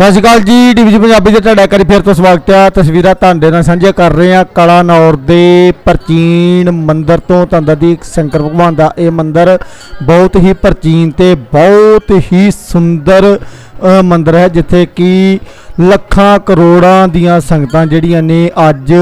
ਸਤਿ ਸ਼੍ਰੀ ਅਕਾਲ ਜੀ ਡਿਵੀਜ਼ਨ ਪੰਜਾਬੀ ਦੇ ਤੁਹਾਡਾ ਕਰੀ ਫਿਰ ਤੋਂ ਸਵਾਗਤ ਹੈ। ਤਸਵੀਰਾਂ ਤੁਹਾਡੇ ਨਾਲ ਸਾਂਝੀਆਂ ਕਰ ਰਹੇ ਹਾਂ। ਕਲਾਨੌਰ ਦੇ ਪ੍ਰਾਚੀਨ ਮੰਦਿਰ ਤੋਂ ਤੁਹਾਨੂੰ ਦੀ ਸ਼ੰਕਰ ਭਗਵਾਨ ਦਾ ਇਹ ਮੰਦਿਰ ਬਹੁਤ ਹੀ ਪ੍ਰਾਚੀਨ ਤੇ ਬਹੁਤ ਹੀ ਸੁੰਦਰ ਮੰਦਿਰ ਹੈ, ਜਿੱਥੇ ਕਿ ਲੱਖਾਂ ਕਰੋੜਾਂ ਦੀਆਂ ਸੰਗਤਾਂ ਜਿਹੜੀਆਂ ਨੇ ਅੱਜ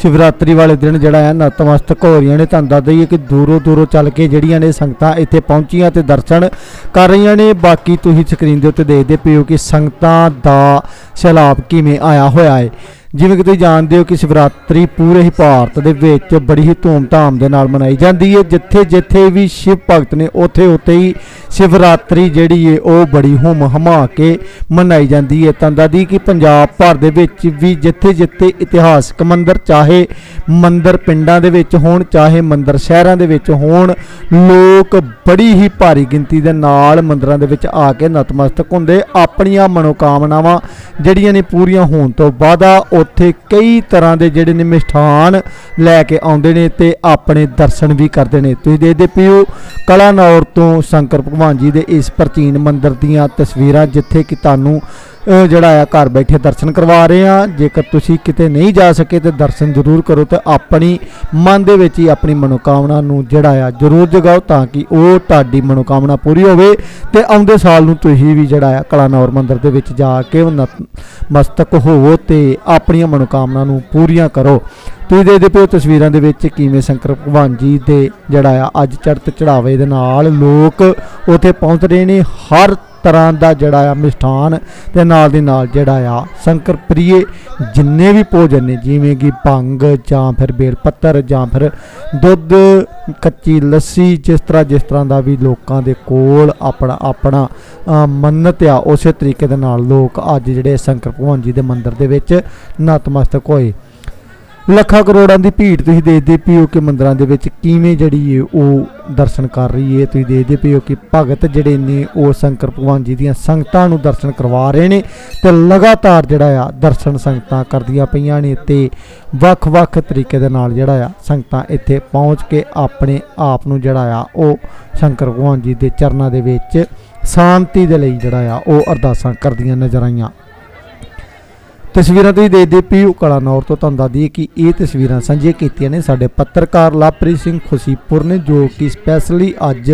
ਸ਼ਿਵਰਾਤਰੀ ਵਾਲੇ ਦਿਨ ਜਿਹੜਾ ਹੈ, ਨਤਮਸਤਕ ਹੋ ਰਹੀਆਂ ਨੇ। ਤੁਹਾਨੂੰ ਦੱਸ ਦਈਏ ਕਿ ਦੂਰੋਂ ਦੂਰੋਂ ਚੱਲ ਕੇ ਜਿਹੜੀਆਂ ਨੇ ਸੰਗਤਾਂ ਇੱਥੇ ਪਹੁੰਚੀਆਂ ਤੇ ਦਰਸ਼ਨ ਕਰ ਰਹੀਆਂ ਨੇ। ਬਾਕੀ ਤੁਸੀਂ ਸਕਰੀਨ ਦੇ ਉੱਤੇ ਦੇਖਦੇ ਪਏ ਹੋ ਕਿ ਸੰਗਤਾਂ ਦਾ ਸੈਲਾਬ ਕਿਵੇਂ ਆਇਆ ਹੋਇਆ ਹੈ। ਜਿਵੇਂ ਕਿ ਤੁਸੀਂ ਜਾਣਦੇ ਹੋ ਕਿ ਸ਼ਿਵਰਾਤਰੀ ਪੂਰੇ ਹੀ ਭਾਰਤ ਦੇ ਵਿੱਚ ਬੜੀ ਹੀ ਧੂਮ-ਧਾਮ ਦੇ ਨਾਲ ਮਨਾਈ ਜਾਂਦੀ ਹੈ। ਜਿੱਥੇ ਜਿੱਥੇ ਵੀ ਸ਼ਿਵ ਭਗਤ ਨੇ ਉੱਥੇ ਉੱਥੇ ਹੀ ਸ਼ਿਵਰਾਤਰੀ ਜਿਹੜੀ ਹੈ, ਉਹ ਬੜੀ ਹੁਮ ਹਮਾ ਕੇ ਮਨਾਈ ਜਾਂਦੀ ਹੈ। ਤਾਂ ਦੀ ਕਿ ਪੰਜਾਬ ਭਰ ਦੇ ਵਿੱਚ ਵੀ ਜਿੱਥੇ ਜਿੱਥੇ ਇਤਿਹਾਸਕ ਮੰਦਰ, ਚਾਹੇ ਮੰਦਰ ਪਿੰਡਾਂ ਦੇ ਵਿੱਚ ਹੋਣ, ਚਾਹੇ ਮੰਦਰ ਸ਼ਹਿਰਾਂ ਦੇ ਵਿੱਚ ਹੋਣ, ਲੋਕ ਬੜੀ ਹੀ ਭਾਰੀ ਗਿਣਤੀ ਦੇ ਨਾਲ ਮੰਦਰਾਂ ਦੇ ਵਿੱਚ ਆ ਕੇ ਨਤਮਸਤਕ ਹੁੰਦੇ। ਆਪਣੀਆਂ ਮਨੋਕਾਮਨਾਵਾਂ ਜਿਹੜੀਆਂ ਨੇ ਪੂਰੀਆਂ ਹੋਣ ਤੋਂ ਬਾਅਦ ਆ ਉੱਥੇ ਕਈ ਤਰ੍ਹਾਂ ਦੇ ਜਿਹੜੇ ਨੇ ਮਿਸ਼ਠਾਨ ਲੈ ਕੇ ਆਉਂਦੇ ਨੇ ਤੇ ਆਪਣੇ ਦਰਸ਼ਨ ਵੀ ਕਰਦੇ ਨੇ। ਤੁਸੀਂ ਦੇਖਦੇ ਪਿਓ ਕਲਾਨੌਰ ਤੋਂ ਸ਼ੰਕਰ ਭਗਵਾਨ ਜੀ ਦੇ ਇਸ ਪ੍ਰਾਚੀਨ ਮੰਦਿਰ ਦੀਆਂ ਤਸਵੀਰਾਂ, ਜਿੱਥੇ ਕਿ ਤੁਹਾਨੂੰ ਜਿਹੜਾ ਆ, ਘਰ ਬੈਠੇ ਦਰਸ਼ਨ ਕਰਵਾ ਰਹੇ ਆ। ਜੇਕਰ ਤੁਸੀਂ ਕਿਤੇ ਨਹੀਂ ਜਾ ਸਕੇ ਤੇ ਦਰਸ਼ਨ ਜ਼ਰੂਰ ਕਰੋ ਤੇ ਆਪਣੀ ਮਨ ਦੇ ਵਿੱਚ ਹੀ ਆਪਣੀ ਮਨੋਕਾਮਨਾ ਨੂੰ ਜਿਹੜਾ ਆ, ਜ਼ਰੂਰ ਜਗਾਓ ਤਾਂ ਕਿ ਉਹ ਤੁਹਾਡੀ ਮਨੋਕਾਮਨਾ ਪੂਰੀ ਹੋਵੇ ਤੇ ਆਉਂਦੇ ਸਾਲ ਨੂੰ ਤੁਸੀਂ ਵੀ ਜਿਹੜਾ ਆ ਕਲਾਨੌਰ ਮੰਦਿਰ ਦੇ ਵਿੱਚ ਜਾ ਕੇ ਉਹ ਮਸਤਕ ਹੋਵੋ ਤੇ ਆਪਣੀਆਂ ਮਨੋਕਾਮਨਾ ਨੂੰ ਪੂਰੀਆਂ ਕਰੋ। ਤੁਸੀਂ ਦੇਖਦੇ ਪਏ ਹੋ ਤਸਵੀਰਾਂ ਦੇ ਵਿੱਚ ਕਿਵੇਂ ਸ਼ੰਕਰ ਭਗਵਾਨ ਜੀ ਦੇ ਜਿਹੜਾ ਆ, ਅੱਜ ਚੜਤ ਚੜਾਵੇ ਦੇ ਨਾਲ ਲੋਕ ਉੱਥੇ ਪਹੁੰਚ ਰਹੇ ਨੇ। ਹਰ ਤਰ੍ਹਾਂ ਦਾ ਜਿਹੜਾ ਆ ਮਿਸ਼ਠਾਨ ਤੇ ਨਾਲ ਦੀ ਨਾਲ ਜਿਹੜਾ ਆ ਸ਼ੰਕਰ ਪ੍ਰਿਯ ਜਿੰਨੇ ਵੀ ਭੋਜਨ ਨੇ, ਜਿਵੇਂ ਕਿ ਭੰਗ ਜਾਂ ਫਿਰ ਬੇਲ ਪੱਤਰ ਜਾਂ ਫਿਰ ਦੁੱਧ, ਕੱਚੀ ਲੱਸੀ, ਜਿਸ ਤਰ੍ਹਾਂ ਜਿਸ ਤਰ੍ਹਾਂ ਦਾ ਵੀ ਲੋਕਾਂ ਦੇ ਕੋਲ ਆਪਣਾ ਆਪਣਾ ਮੰਨਤ ਆ, ਉਸੇ ਤਰੀਕੇ ਦੇ ਨਾਲ ਲੋਕ ਅੱਜ ਜਿਹੜੇ ਸ਼ੰਕਰ ਭਗਵਾਨ ਜੀ ਦੇ ਮੰਦਿਰ ਦੇ ਵਿੱਚ ਨਤਮਸਤਕ ਹੋਏ। ਲੱਖਾਂ ਕਰੋੜਾਂ ਦੀ ਭੀੜ ਤੁਸੀਂ ਦੇਖਦੇ ਪਿਓ ਕਿ ਮੰਦਰਾਂ ਦੇ ਵਿੱਚ ਕਿਵੇਂ ਜਿਹੜੀ ਹੈ ਉਹ ਦਰਸ਼ਨ ਕਰ ਰਹੀ ਹੈ ਤੁਸੀਂ ਦੇਖਦੇ ਪਿਓ ਕਿ ਭਗਤ ਜਿਹੜੇ ਨੇ ਉਹ ਸ਼ੰਕਰ ਭਗਵਾਨ ਜੀ ਦੀਆਂ ਸੰਗਤਾਂ ਨੂੰ ਦਰਸ਼ਨ ਕਰਵਾ ਰਹੇ ਨੇ ਤੇ ਲਗਾਤਾਰ ਜਿਹੜਾ ਆ ਦਰਸ਼ਨ ਸੰਗਤਾਂ ਕਰਦੀਆਂ ਪਈਆਂ ਨੇ ਤੇ ਵੱਖ-ਵੱਖ ਤਰੀਕੇ ਦੇ ਨਾਲ ਜਿਹੜਾ ਆ ਸੰਗਤਾਂ ਇੱਥੇ ਪਹੁੰਚ ਕੇ ਆਪਣੇ ਆਪ ਨੂੰ ਜਿਹੜਾ ਆ ਉਹ ਸ਼ੰਕਰ ਭਗਵਾਨ ਜੀ ਦੇ ਚਰਨਾਂ ਦੇ ਵਿੱਚ ਸ਼ਾਂਤੀ ਦੇ ਲਈ ਜਿਹੜਾ ਆ ਉਹ ਅਰਦਾਸਾਂ ਕਰਦੀਆਂ ਨਜ਼ਰ ਆਈਆਂ। ਤਸਵੀਰਾਂ ਤੁਸੀਂ ਦੇਖਦੇ ਪੀਓ ਕਲਾਨੌਰ ਤੋਂ ਤੁਹਾਨੂੰ ਦੱਸ ਦਈਏ ਕਿ ਇਹ ਤਸਵੀਰਾਂ ਸਾਂਝੀਆਂ ਕੀਤੀਆਂ ਨੇ ਸਾਡੇ ਪੱਤਰਕਾਰ ਲਵਪ੍ਰੀਤ ਸਿੰਘ ਖੁਸ਼ੀਪੁਰ ਨੇ, ਜੋ ਕਿ ਸਪੈਸ਼ਲੀ ਅੱਜ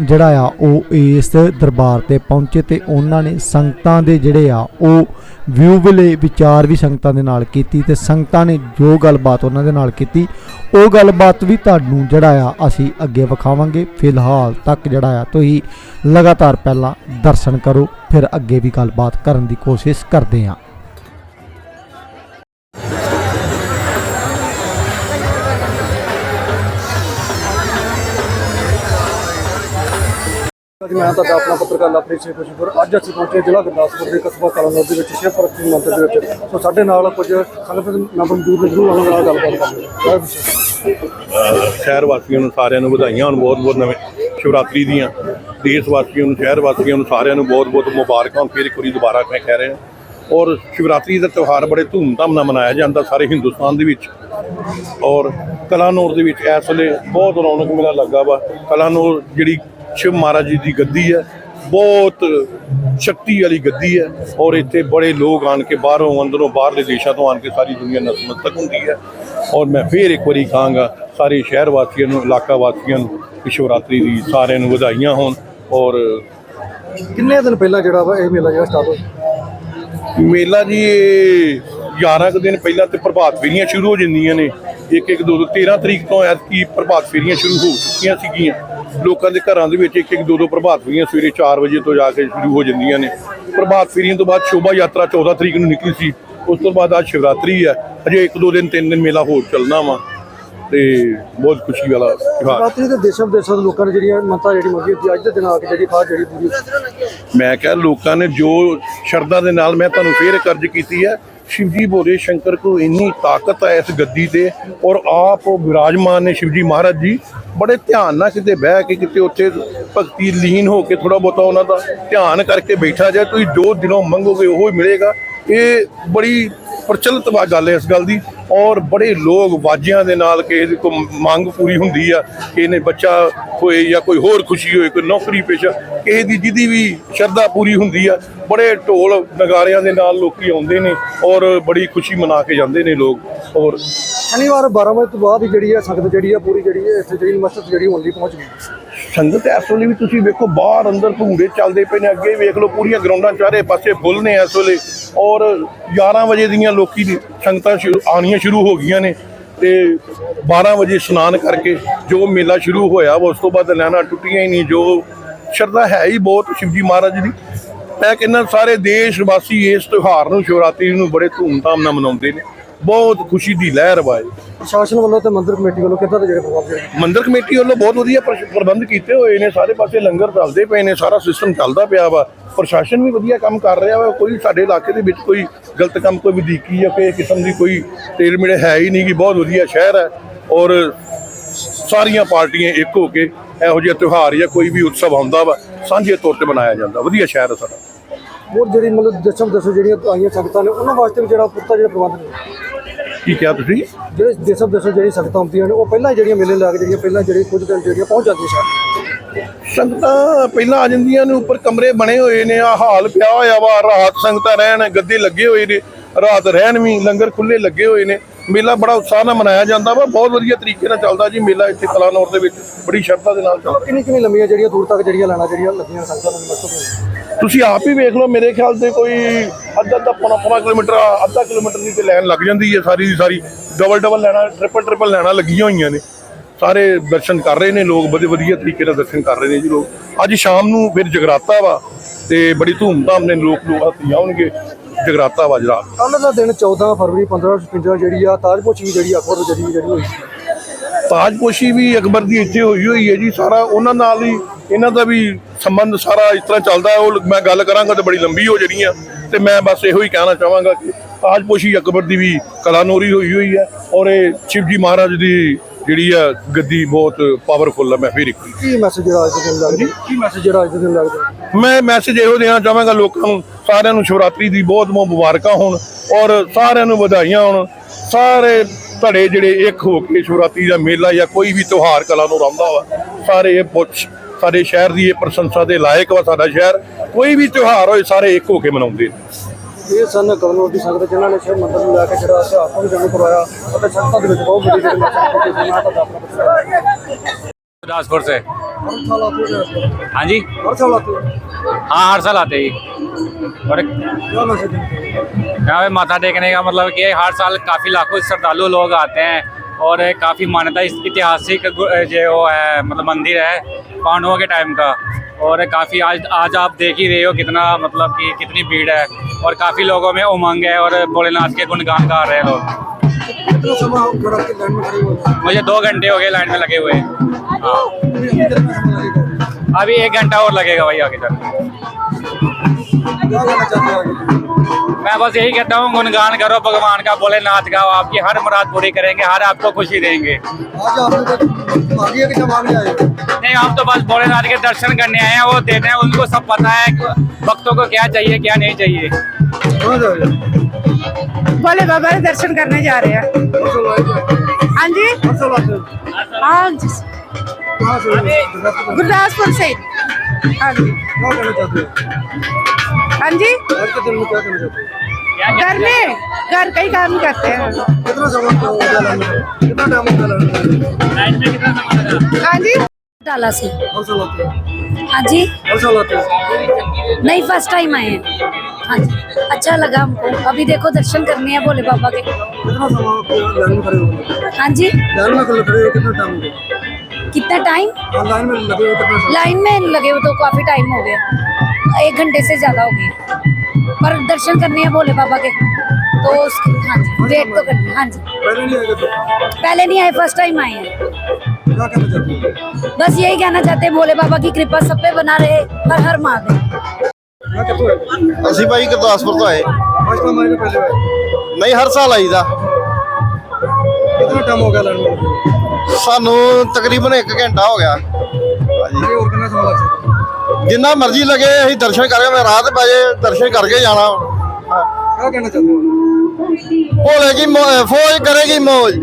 ਜਿਹੜਾ ਆ, ਉਹ ਇਸ ਦਰਬਾਰ ਤੇ ਪਹੁੰਚੇ ਤੇ ਉਹਨਾਂ ਨੇ ਸੰਗਤਾਂ ਦੇ ਜਿਹੜੇ ਆ, ਉਹ ਵਿਊ ਵੇਲੇ ਵਿਚਾਰ ਵੀ ਸੰਗਤਾਂ ਦੇ ਨਾਲ ਕੀਤੀ ਤੇ ਸੰਗਤਾਂ ਨੇ ਜੋ ਗੱਲਬਾਤ ਉਹਨਾਂ ਦੇ ਨਾਲ ਕੀਤੀ, ਉਹ ਗੱਲਬਾਤ ਵੀ ਤੁਹਾਨੂੰ ਜਿਹੜਾ ਆ, ਅਸੀਂ ਅੱਗੇ ਵਿਖਾਵਾਂਗੇ। ਫਿਲਹਾਲ ਤੱਕ ਜਿਹੜਾ ਆ, ਤੁਸੀਂ ਲਗਾਤਾਰ ਪਹਿਲਾਂ ਦਰਸ਼ਨ ਕਰੋ, ਫਿਰ ਅੱਗੇ ਵੀ ਗੱਲਬਾਤ ਕਰਨ ਦੀ ਕੋਸ਼ਿਸ਼ ਕਰਦੇ ਹਾਂ। ਜੀ, ਮੈਂ ਤੁਹਾਡਾ ਆਪਣਾ ਪੱਤਰਕਾਰ ਲਵਪ੍ਰੀਤ ਸਿੰਘ ਖੁਸ਼ੀਪੁਰ। ਅੱਜ ਅਸੀਂ ਪਹੁੰਚੇ ਜ਼ਿਲ੍ਹਾ ਗੁਰਦਾਸਪੁਰ ਦੇ ਕਸਬਾ ਕਲਾਨੌਰ ਦੇ ਵਿੱਚ ਸ਼ਿਵ ਪ੍ਰਤੀ ਮੰਦਰ ਦੇ ਵਿੱਚ। ਸੋ ਸਾਡੇ ਨਾਲ ਕੁਝ ਸੰਗਤ ਮੈਂਬਰ ਮੌਜੂਦ ਨੇ, ਜਰੂਰ ਉਹਨਾਂ ਨਾਲ ਗੱਲਬਾਤ ਕਰਾਂਗੇ ਸ਼ਹਿਰ ਵਾਸੀਆਂ ਨੂੰ ਸਾਰਿਆਂ ਨੂੰ ਵਧਾਈਆਂ, ਹੋਣ ਬਹੁਤ ਬਹੁਤ ਨਵੇਂ ਸ਼ਿਵਰਾਤਰੀ ਦੀਆਂ। ਦੇਸ਼ ਵਾਸੀਆਂ ਨੂੰ ਸ਼ਹਿਰ ਵਾਸੀਆਂ ਨੂੰ ਸਾਰਿਆਂ ਨੂੰ ਬਹੁਤ ਬਹੁਤ ਮੁਬਾਰਕਾਂ, ਫਿਰ ਇੱਕ ਵਾਰੀ ਦੁਬਾਰਾ ਮੈਂ ਕਹਿ ਰਿਹਾ। ਔਰ ਸ਼ਿਵਰਾਤਰੀ ਦਾ ਤਿਉਹਾਰ ਬੜੇ ਧੂਮਧਾਮ ਨਾਲ ਮਨਾਇਆ ਜਾਂਦਾ ਸਾਰੇ ਹਿੰਦੁਸਤਾਨ ਦੇ ਵਿੱਚ। ਔਰ ਕਲਾਨੌਰ ਦੇ ਵਿੱਚ ਇਸ ਵੇਲੇ ਬਹੁਤ ਰੌਣਕ ਮੇਲਾ ਲੱਗਾ ਵਾ। ਕਲਾਨੌਰ ਜਿਹੜੀ ਸ਼ਿਵ ਮਹਾਰਾਜ ਜੀ ਦੀ ਗੱਦੀ ਹੈ। ਬਹੁਤ ਸ਼ਕਤੀ ਵਾਲੀ ਗੱਦੀ ਹੈ ਔਰ ਇੱਥੇ ਬੜੇ ਲੋਕ ਆਣ ਕੇ ਬਾਹਰੋਂ ਅੰਦਰੋਂ ਬਾਹਰਲੇ ਦੇਸ਼ਾਂ ਤੋਂ ਆਣ ਕੇ ਸਾਰੀ ਦੁਨੀਆ ਨਤਮਸਤਕ ਹੁੰਦੀ ਹੈ। ਔਰ ਮੈਂ ਫੇਰ ਇੱਕ ਵਾਰੀ ਕਹਾਂਗਾ ਸਾਰੇ ਸ਼ਹਿਰ ਵਾਸੀਆਂ ਨੂੰ ਇਲਾਕਾ ਵਾਸੀਆਂ ਨੂੰ ਕਿ ਸ਼ਿਵਰਾਤਰੀ ਦੀ ਸਾਰਿਆਂ ਨੂੰ ਵਧਾਈਆਂ ਹੋਣ ਔਰ ਕਿੰਨੇ ਦਿਨ ਪਹਿਲਾਂ ਜਿਹੜਾ ਵਾ ਇਹ ਮੇਲਾ ਜਿਹੜਾ ਸਟਾਰਟ ਹੋਇਆ? ਮੇਲਾ ਜੀ ਇਹ 11 ਕੁ ਦਿਨ ਪਹਿਲਾਂ ਤੇ ਪ੍ਰਭਾਤ ਫੇਰੀਆਂ ਸ਼ੁਰੂ ਹੋ ਜਾਂਦੀਆਂ ਨੇ। ਇੱਕ ਇੱਕ ਦੋ ਦੋ 13 ਤਰੀਕ ਤੋਂ ਐਤਕੀ ਪ੍ਰਭਾਤ ਫੇਰੀਆਂ ਸ਼ੁਰੂ ਹੋ ਚੁੱਕੀਆਂ ਸੀਗੀਆਂ। ਲੋਕਾਂ ਦੇ ਘਰਾਂ ਦੇ ਵਿੱਚ ਇੱਕ ਇੱਕ ਦੋ ਦੋ ਪ੍ਰਭਾਤ ਫੇਰੀਆਂ ਸਵੇਰੇ 4 ਵਜੇ ਤੋਂ ਜਾ ਕੇ ਸ਼ੁਰੂ ਹੋ ਜਾਂਦੀਆਂ ਨੇ। ਪ੍ਰਭਾਤ ਫੇਰੀਆਂ ਤੋਂ ਬਾਅਦ ਸ਼ੋਭਾ ਯਾਤਰਾ 14 ਤਰੀਕ ਨੂੰ ਨਿਕਲੀ ਸੀ। ਉਸ ਤੋਂ ਬਾਅਦ ਅੱਜ ਸ਼ਿਵਰਾਤਰੀ ਹੈ। ਅਜੇ ਇੱਕ ਦੋ ਦਿਨ ਤਿੰਨ ਦਿਨ ਮੇਲਾ ਹੋਰ ਚੱਲਣਾ ਵਾ। ਤੇ ਬਹੁਤ ਖੁਸ਼ੀ ਵਾਲਾ ਤਿਉਹਾਰ। ਰਾਤਰੀ ਦੇ ਦੇਸ਼ਾਂ ਵਿਦੇਸ਼ਾਂ ਦੇ ਲੋਕਾਂ ਨੇ ਜਿਹੜੀਆਂ ਮੰਤਾ ਜਿਹੜੀ ਮੰਗੀ ਸੀ ਅੱਜ ਦੇ ਦਿਨ ਆ ਕੇ ਜਿਹੜੀ ਖਾਸ ਜਿਹੜੀ ਪੂਰੀ। ਮੈਂ ਕਿਹਾ ਲੋਕਾਂ ਨੇ ਜੋ ਸ਼ਰਧਾ ਦੇ ਨਾਲ ਮੈਂ ਤੁਹਾਨੂੰ ਫੇਰ ਕਰਜ ਕੀਤੀ ਹੈ ਸ਼ਿਵਜੀ ਬੋਲੇ ਸ਼ੰਕਰ ਕੋ ਇੰਨੀ ਤਾਕਤ ਹੈ ਇਸ ਗੱਦੀ ਤੇ ਔਰ ਆਪ ਉਹ ਵਿਰਾਜਮਾਨ ਨੇ ਸ਼ਿਵਜੀ ਮਹਾਰਾਜ ਜੀ। ਬੜੇ ਧਿਆਨ ਨਾਲ ਕਿਤੇ ਬਹਿ ਕੇ ਕਿਤੇ ਉੱਥੇ ਭਗਤੀ ਲੀਨ ਹੋ ਕੇ ਥੋੜਾ ਬਹੁਤਾ ਉਹਨਾਂ ਦਾ ਧਿਆਨ ਕਰਕੇ ਬੈਠਾ ਜਾਏ, ਤੁਸੀਂ ਜੋ ਦਿਲੋਂ ਮੰਗੋਗੇ ਉਹ ਹੀ ਮਿਲੇਗਾ। ਇਹ ਬੜੀ ਪ੍ਰਚਲਿਤ ਵਾ ਗੱਲ ਹੈ ਇਸ ਗੱਲ ਦੀ। ਔਰ ਬੜੇ ਲੋਕ ਵਾਜਿਆਂ ਦੇ ਨਾਲ ਕਿਸੇ ਦੀ ਕੋਈ ਮੰਗ ਪੂਰੀ ਹੁੰਦੀ ਆ, ਕਿਸੇ ਨੇ ਬੱਚਾ ਹੋਏ ਜਾਂ ਕੋਈ ਹੋਰ ਖੁਸ਼ੀ ਹੋਏ, ਕੋਈ ਨੌਕਰੀ ਪੇਸ਼ਾ ਕਿਸੇ ਦੀ ਜਿਹਦੀ ਵੀ ਸ਼ਰਧਾ ਪੂਰੀ ਹੁੰਦੀ ਆ, ਬੜੇ ਢੋਲ ਨਗਾਰਿਆਂ ਦੇ ਨਾਲ ਲੋਕੀ ਆਉਂਦੇ ਨੇ ਔਰ ਬੜੀ ਖੁਸ਼ੀ ਮਨਾ ਕੇ ਜਾਂਦੇ ਨੇ ਲੋਕ ਔਰ ਸ਼ਨੀਵਾਰ 12 ਵਜੇ ਤੋਂ ਬਾਅਦ ਹੀ ਜਿਹੜੀ ਹੈ ਸੰਗਤ ਜਿਹੜੀ ਹੈ ਪੂਰੀ ਜਿਹੜੀ ਹੈ ਇੱਥੇ ਜਿਹੜੀ ਮਸਜਿਦ ਜਿਹੜੀ ਹੋਣ ਲਈ ਪਹੁੰਚ ਗਈ। ਸੰਗਤ ਇਸ ਵੇਲੇ ਵੀ ਤੁਸੀਂ ਵੇਖੋ ਬਾਹਰ ਅੰਦਰ ਭੂੜੇ ਚੱਲਦੇ ਪਏ ਨੇ, ਅੱਗੇ ਵੇਖ ਲਓ ਪੂਰੀਆਂ ਗਰਾਊਂਡਾਂ ਚਾਰੇ ਪਾਸੇ ਫੁੱਲ ਨੇ ਇਸ ਵੇਲੇ। ਔਰ 11 ਵਜੇ ਦੀਆਂ ਲੋਕੀ ਦੀ ਸੰਗਤਾਂ ਸ਼ੁਰੂ ਆਉਣੀਆਂ ਸ਼ੁਰੂ ਹੋ ਗਈਆਂ ਨੇ ਤੇ 12 ਵਜੇ ਇਸ਼ਨਾਨ ਕਰਕੇ ਜੋ ਮੇਲਾ ਸ਼ੁਰੂ ਹੋਇਆ ਵਾ, ਉਸ ਤੋਂ ਬਾਅਦ ਲੈਣਾ ਟੁੱਟੀਆਂ ਹੀ ਨਹੀਂ, ਜੋ ਸ਼ਰਧਾ ਹੈ ਹੀ ਬਹੁਤ ਸ਼ਿਵਜੀ ਮਹਾਰਾਜ ਦੀ। ਮੈਂ ਕਹਿੰਦਾ ਸਾਰੇ ਦੇਸ਼ ਵਾਸੀ ਇਸ ਤਿਉਹਾਰ ਨੂੰ, ਸ਼ਿਵਰਾਤਰੀ ਨੂੰ ਬੜੇ ਧੂਮਧਾਮ ਨਾਲ ਮਨਾਉਂਦੇ ਨੇ। ਬਹੁਤ ਖੁਸ਼ੀ ਦੀ ਲਹਿਰ ਵਾਏ ਪ੍ਰਸ਼ਾਸਨ ਵੱਲੋਂ ਤੇ ਮੰਦਿਰ ਕਮੇਟੀ ਵੱਲੋਂ ਕਿੱਦਾਂ ਦੇ ਜਿਹੜੇ ਪ੍ਰਬੰਧ ਮੰਦਿਰ ਕਮੇਟੀ ਵੱਲੋਂ ਬਹੁਤ ਵਧੀਆ ਪ੍ਰ- ਪ੍ਰਬੰਧ ਕੀਤੇ ਹੋਏ ਨੇ ਸਾਰੇ ਪਾਸੇ ਲੰਗਰ ਚੱਲਦੇ ਪਏ ਨੇ ਸਾਰਾ ਸਿਸਟਮ ਚੱਲਦਾ ਪਿਆ ਵਾ। ਪ੍ਰਸ਼ਾਸਨ ਵੀ ਵਧੀਆ ਕੰਮ ਕਰ ਰਿਹਾ ਵਾ ਕੋਈ ਸਾਡੇ ਇਲਾਕੇ ਦੇ ਵਿੱਚ ਕੋਈ ਗਲਤ ਕੰਮ ਕੋਈ ਵਧੀਕੀ ਜਾਂ ਕਿਸੇ ਕਿਸਮ ਦੀ ਕੋਈ ਤੇਲ ਮਿਲੇ ਹੈ ਹੀ ਨਹੀਂ ਕਿ ਬਹੁਤ ਵਧੀਆ ਸ਼ਹਿਰ ਹੈ ਔਰ ਸਾਰੀਆਂ ਪਾਰਟੀਆਂ ਇੱਕ ਹੋ ਕੇ ਇਹੋ ਜਿਹਾ ਤਿਉਹਾਰ ਜਾਂ ਕੋਈ ਵੀ ਉਤਸਵ ਆਉਂਦਾ ਵਾ ਸਾਂਝੇ ਤੌਰ ਤੇ ਮਨਾਇਆ ਜਾਂਦਾ। ਵਧੀਆ ਸ਼ਹਿਰ ਹੈ ਸਾਡਾ। ਹੋਰ ਜਿਹੜੀ ਮਤਲਬ ਦਸਮ ਦਸੋ ਜਿਹੜੀਆਂ ਆਈਆਂ ਸੰਗਤਾਂ ਨੇ ਉਹਨਾਂ ਵਾਸਤੇ ਵੀ ਜਿਹੜਾ ਪੁੱਤਾ ਜਿਹੜੇ ਪ੍ਰਬੰਧ ਨੇ। ਕੀ ਕਿਹਾ ਤੁਸੀਂ? ਜਿਹੜੇ ਦਸਮ ਦਸੋ ਜਿਹੜੀ ਸੰਗਤਾਂ ਆਉਂਦੀਆਂ ਨੇ ਉਹ ਪਹਿਲਾਂ ਜਿਹੜੀਆਂ ਮੇਲੇ ਲਾ ਕੇ ਜਿਹੜੀਆਂ ਪਹਿਲਾਂ ਜਿਹੜੇ ਕੁਝ ਦਿਨ ਜਿਹੜੀਆਂ ਪਹੁੰਚ ਜਾਂਦੀਆਂ ਸ਼ਹਿਰ ਸੰਗਤਾਂ ਪਹਿਲਾਂ ਆ ਜਾਂਦੀਆਂ ਨੇ ਉੱਪਰ ਕਮਰੇ ਬਣੇ ਹੋਏ ਨੇ ਆ ਹਾਲ ਪਿਆ ਹੋਇਆ ਵਾ ਰਾਤ ਸੰਗਤਾਂ ਰਹਿਣ ਗੱਦੇ ਲੱਗੇ ਹੋਏ ਨੇ ਰਾਤ ਰਹਿਣ ਵੀ ਲੰਗਰ ਖੁੱਲੇ ਲੱਗੇ ਹੋਏ ਨੇ। ਮੇਲਾ ਬੜਾ ਉਤਸ਼ਾਹ ਨਾਲ ਮਨਾਇਆ ਜਾਂਦਾ ਵਾ ਬਹੁਤ ਵਧੀਆ ਤਰੀਕੇ ਨਾਲ ਚੱਲਦਾ ਜੀ ਮੇਲਾ ਇੱਥੇ ਕਲਾਨੌਰ ਦੇ ਵਿੱਚ ਬੜੀ ਸ਼ਰਧਾ ਦੇ ਨਾਲ ਚੱਲਦਾ। ਕਿੰਨੀ ਕਿੰਨੀ ਲੰਮੀਆਂ ਜਿਹੜੀਆਂ ਦੂਰ ਤੱਕ ਜਿਹੜੀਆਂ ਲਾਣਾ ਜਿਹੜੀਆਂ ਲੱਗੀਆਂ ਸੰਗਤਾਂ ਨੂੰ ਮਸਤ ਤੁਸੀਂ ਆਪ ਹੀ ਵੇਖ ਲਓ ਮੇਰੇ ਖਿਆਲ ਤੇ ਕੋਈ ਅੱਧਾ ਅੱਧਾ ਪੌਣਾ ਪੌਣਾ ਕਿਲੋਮੀਟਰ ਅੱਧਾ ਕਿਲੋਮੀਟਰ ਦੀ ਤੇ ਲਾਈਨ ਲੱਗ ਜਾਂਦੀ ਹੈ ਸਾਰੀ ਦੀ ਸਾਰੀ। ਡਬਲ ਡਬਲ ਲੈਣਾ ਟ੍ਰਿਪਲ ਟ੍ਰਿਪਲ ਲੈਣਾ ਲੱਗੀਆਂ ਹੋਈਆਂ ਨੇ। ਸਾਰੇ ਦਰਸ਼ਨ ਕਰ ਰਹੇ ਨੇ ਲੋਕ ਬੜੇ ਵਧੀਆ ਤਰੀਕੇ ਨਾਲ ਦਰਸ਼ਨ ਕਰ ਰਹੇ ਨੇ ਜੀ ਲੋਕ। ਅੱਜ ਸ਼ਾਮ ਨੂੰ ਫਿਰ ਜਗਰਾਤਾ ਵਾ ਤੇ ਬੜੀ ਧੂਮਧਾਮ ਨੇ ਲੋਕ ਲੋਕ ਆਉਣਗੇ। ਜਗਰਾਤਾ ਵਾ ਜਰਾ ਕੱਲ ਦਾ ਦਿਨ 14 ਫਰਵਰੀ 1556 ਜਿਹੜੀ ਆ ਤਾਜਪੋਸ਼ੀ ਜਿਹੜੀ ਅਕਬਰ ਜਿਹੜੀ ਜਿਹੜੀ ਹੋਈ ਤਾਜਪੋਸ਼ੀ ਵੀ ਅਕਬਰ ਦੀ ਇੱਥੇ ਹੋਈ ਹੋਈ ਹੈ ਜੀ ਸਾਰਾ ਉਹਨਾਂ ਨਾਲ ਹੀ ਇਹਨਾਂ ਦਾ ਵੀ ਸੰਬੰਧ ਸਾਰਾ ਇਸ ਤਰ੍ਹਾਂ ਚੱਲਦਾ ਉਹ ਮੈਂ ਗੱਲ ਕਰਾਂਗਾ ਤੇ ਬੜੀ ਲੰਬੀ ਹੋ ਜਾਣੀ ਆ ਤੇ ਮੈਂ ਬਸ ਇਹੋ ਹੀ ਕਹਿਣਾ ਚਾਹਾਂਗਾ ਕਿ ਤਾਜਪੋਸ਼ੀ ਅਕਬਰ ਦੀ ਵੀ ਕਲਾਨੋਰੀ ਹੋਈ ਹੋਈ ਹੈ ਔਰ ਇਹ ਸ਼ਿਵਜੀ ਮਹਾਰਾਜ ਦੀ ਜਿਹੜੀ ਆ ਗੱਦੀ ਬਹੁਤ ਪਾਵਰਫੁਲ ਹੈ ਮੈਂ ਫਿਰ ਇੱਕ। ਕੀ ਮੈਸੇਜ ਅੱਜ ਦੇ ਦਿਨ ਲੱਗਦਾ? ਕੀ ਮੈਸੇਜ ਅੱਜ ਦੇ ਦਿਨ ਲੱਗਦਾ? ਮੈਂ ਮੈਸੇਜ ਇਹੋ ਦੇਣਾ ਚਾਹਾਂਗਾ ਲੋਕਾਂ ਨੂੰ ਸਾਰਿਆਂ ਨੂੰ ਸ਼ਿਵਰਾਤਰੀ ਦੀ ਬਹੁਤ ਬਹੁਤ ਮੁਬਾਰਕਾਂ ਹੋਣ ਔਰ ਸਾਰਿਆਂ ਨੂੰ ਵਧਾਈਆਂ ਹੋਣ। ਸਾਰੇ ਧੜੇ ਜਿਹੜੇ ਇੱਕ ਹੋ ਕੇ ਸ਼ਿਵਰਾਤਰੀ ਦਾ ਮੇਲਾ ਜਾਂ ਕੋਈ ਵੀ ਤਿਉਹਾਰ ਕਲਾ ਨੂੰ ਆਉਂਦਾ ਵਾ ਸਾਰੇ ਇਹ ਪੁੱਛ ਸਾਡੇ ਸ਼ਹਿਰ ਦੀ ਇਹ ਪ੍ਰਸ਼ੰਸਾ ਦੇ ਲਾਇਕ ਵਾ ਸਾਡਾ ਸ਼ਹਿਰ। ਕੋਈ ਵੀ ਤਿਉਹਾਰ ਹੋਏ ਸਾਰੇ ਇੱਕ ਹੋ ਕੇ ਮਨਾਉਂਦੇ ਨੇ। ਇਹ ਸਨ ਕਲਨੌਰ ਦੀ ਸੰਗਤ ਜਿਨ੍ਹਾਂ ਨੇ ਸ਼ਿਵ ਮੰਦਰ ਨੂੰ ਲੈ ਕੇ ਜਿਹੜਾ ਇਤਿਹਾਸ ਨੂੰ ਜਾਣੂ ਕਰਵਾਇਆ ਅਤੇ ਸੰਗਤਾਂ ਦੇ ਵਿੱਚ ਬਹੁਤ ਵੱਡੀ ਜਿਹੜੀ ਮੈਸੇਜ ਕੀਤੀ ਮੈਂ ਤੁਹਾਡਾ ਆਪਣਾ ਬੱਚਾ गुरदासपुर से ਹਰ ਸਾਲ ਆਤੇ ਹੋ हाँ जी ਹਰ ਸਾਲ ਆਤੇ ਹੋ हाँ हर साल आते ही और क्या मैसेज देते हो यहाँ पे माथा टेकने का मतलब कि हर साल काफ़ी लाखों श्रद्धालु लोग आते हैं और काफ़ी मान्यता इस ऐतिहासिक गु- जो वो है मतलब मंदिर है पांडवों के टाइम का और काफ़ी आज आज आप देख ही रहे हो कितना मतलब कि कितनी भीड़ है और काफ़ी लोगों में उमंग है और भोलेनाथ के गुणगान गा रहे हैं। लोग मुझे दो घंटे हो गए लाइन में लगे हुए। हाँ। अभी एक घंटा और लगेगा भाई आगे तक मैं बस यही कहता हूँ गुणगान करो भगवान का भोलेनाथ का आपकी हर मुराद पूरी करेंगे हर आपको खुशी देंगे। नहीं हम तो बस भोलेनाथ के दर्शन करने आए हैं वो देते हैं उनको सब पता है भक्तों को क्या चाहिए क्या नहीं चाहिए। भोले बाबा के दर्शन करने जा रहे हैं। हाँ जी? हैं गुरदासपुर से। हाँ जी। हाँ जी। घर में घर का ही काम करते हैं। हाँ जी। डाला से हाँ? जी। नहीं फ़र्स्ट टाइम आए हैं। हाँ जी। अच्छा लगा हमको। अभी देखो दर्शन करने हैं भोले बाबा के। हाँ? जी। कितना टाइम लाइन में लगे हो तो काफ़ी टाइम हो गया। एक घंटे से ज्यादा हो गया पर दर्शन करने हैं भोले बाबा के तो उसके हाँ जी वेट तो करनी है, हाँ जी पहले नहीं आएगा तो पहले नहीं आए फर्स्ट टाइम आए हैं क्या कहना चाहते हैं बस यही कहना चाहते हैं भोले बाबा की कृपा सब पे बना रहे हर हर महादेव मैं कितों है ਅਸੀਂ ਭਾਈ ਗੁਰਦਾਸਪੁਰ ਤੋਂ ਆਏ आज का महीने पहले आए ਨਹੀਂ ਹਰ ਸਾਲ ਆਈਦਾ कितना टाइम हो गया लाइन में लगे हुए? ਸਾਨੂੰ ਤਕਰੀਬਨ 1 ਘੰਟਾ ਹੋ ਗਿਆ ये और कितना समय लग सकता है ਜਿੰਨਾ ਮਰਜ਼ੀ ਲਗੇ ਅਸੀਂ ਦਰਸ਼ਨ ਕਰਕੇ ਮੈਂ ਰਾਤ ਪਾਜੇ ਦਰਸ਼ਨ ਕਰਕੇ ਜਾਣਾ। ਕਿਆ ਕਹਿਣਾ ਚਾਹੁੰਦੇ ਫੌਜ ਕਰੇਗੀ ਮੌਜ।